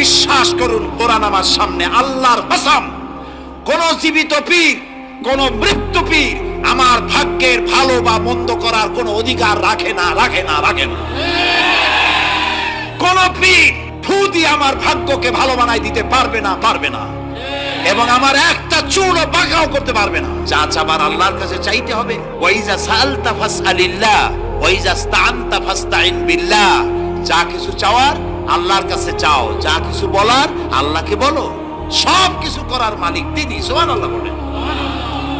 বিশ্বাস করুন, কোরআন আমার সামনে, আল্লাহর কসম, কোন জীবিত পীর, কোন মৃত্যু পীর আমার ভাগ্যের ভালো বা মন্দ করার কোনো অধিকার রাখে না রাখে না রাখে না। কোন পীর ফু দিয়ে আমার ভাগ্যকে ভালো বানাই দিতে পারবে না পারবে না। এবং আমার একটা চুলও বাঁকাও করতে পারবে না। যা চাবার আল্লাহর কাছে চাইতে হবে। ওয়াইজা সালতা ফাসআলিল্লাহ, ওয়াইজা স্তানতা ফাস্তাইন বিল্লাহ। যা কিছু চাওয়ার আল্লাহর কাছে চাও, যা কিছু বলার আল্লাহকে বলো। সব কিছু করার মালিক তিনি সোহান আল্লাহ বলেন।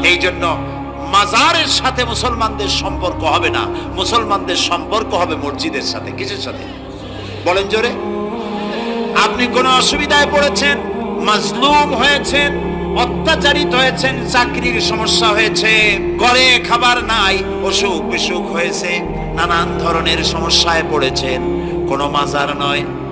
এই জন্য মাজারের সাথে মুসলমানদের সম্পর্ক হবে না। মুসলমানদের সম্পর্ক হবে মসজিদের সাথে। কিসের সাথে? বলেন জোরে। আপনি কোন অসুবিধায় পড়েছেন, মাজলুম হয়েছেন, অত্যাচারিত হয়েছেন, চাকরির সমস্যা হয়েছে, ঘরে খাবার নাই অসুখ বিসুখ হয়েছে, নানান ধরনের সমস্যায় পড়েছেন, কোনো মাজার নয়।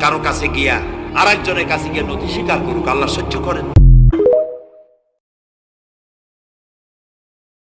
কারও কাছে গিয়া আর আরেকজনের কাছে গিয়ে নথি স্বীকার করুক আল্লাহ সহ্য করেন